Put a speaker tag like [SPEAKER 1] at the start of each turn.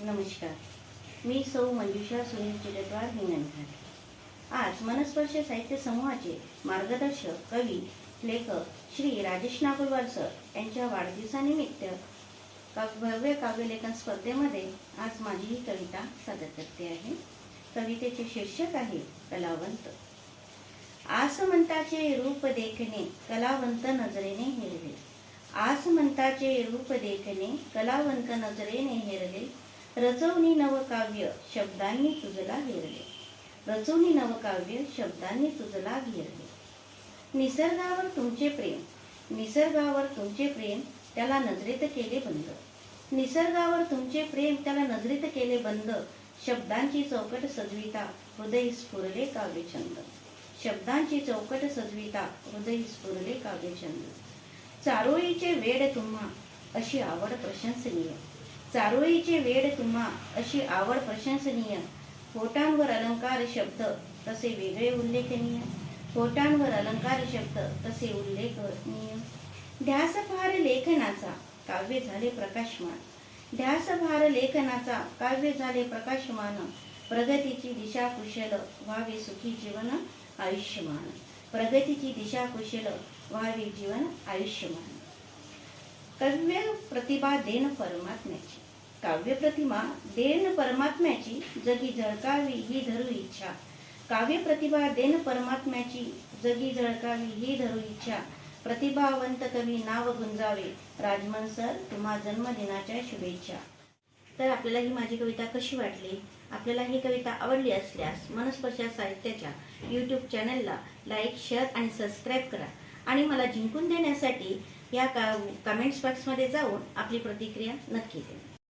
[SPEAKER 1] नमस्कार. मी सौ मंजुषा सुनील चिरेद्वार हिंगणघाट आज मनस्पर्श साहित्य समूहाचे मार्गदर्शक कवी लेखक श्री राजेश नागुलवार सर यांच्या वाढदिवसानिमित्त भव्य काव्यलेखन स्पर्धेमध्ये आज माझी ही कविता सादर करते आहे. कवितेचे शीर्षक आहे कलावंत. आसमंताचे रूप देखणे कलावंत नजरेने हेरले आसमंताचे रूप देखणे कलावंत नजरेने हेरले रचवणी नवकाव्य शब्दांनी तुझला घेरले. रचवणी नवकाव्य शब्दांनी तुझला घेरले. निसर्गावर तुमचे प्रेम निसर्गावर तुमचे प्रेम त्याला नजरेत केले बंद. निसर्गावर तुमचे प्रेम त्याला नजरेत केले बंद. शब्दांची चौकट सजविता हृदय स्फुरले काव्यछंद. शब्दांची चौकट सजविता हृदय स्फुरले काव्यछंद. चारोळीचे वेड तुम्हा अशी आवड प्रशंसनीय. चारोळीचे वेड तुम्हा अशी आवड प्रशंसनीय. फोटांवर अलंकार शब्द तसे वेगळे उल्लेखनीय. फोटांवर अलंकार शब्द तसे उल्लेखनीय. ध्यासभार लेखनाचा काव्य झाले प्रकाशमान. ध्यासभार लेखनाचा काव्य झाले प्रकाशमान. प्रगतीची दिशा कुशल व्हावे सुखी जीवन आयुष्यमान. प्रगतीची दिशा कुशल व्हावे जीवन आयुष्यमान. काव्य प्रतिभा देण परमात्म्याची. काव्य प्रतिमा देण परमात्म्याची जगी झळकावी ही धरू इच्छा. काव्य प्रतिभा देण परमात्म्याची जगी झळकावी ही धरू इच्छा. प्रतिभावंत कवी नाव गुंजावे. राजमन सर तुम्हा जन्मदिनाच्या शुभेच्छा. तर आपल्याला ही माझी कविता कशी वाटली? आपल्याला ही कविता आवडली असल्यास मनस्पर्शा साहित्याच्या यूट्यूब चॅनलला लाईक शेअर आणि सबस्क्राईब करा. आणि मला जिंकून देण्यासाठी या का कमेंट्स बॉक्समध्ये जाऊन आपली प्रतिक्रिया नक्की द्या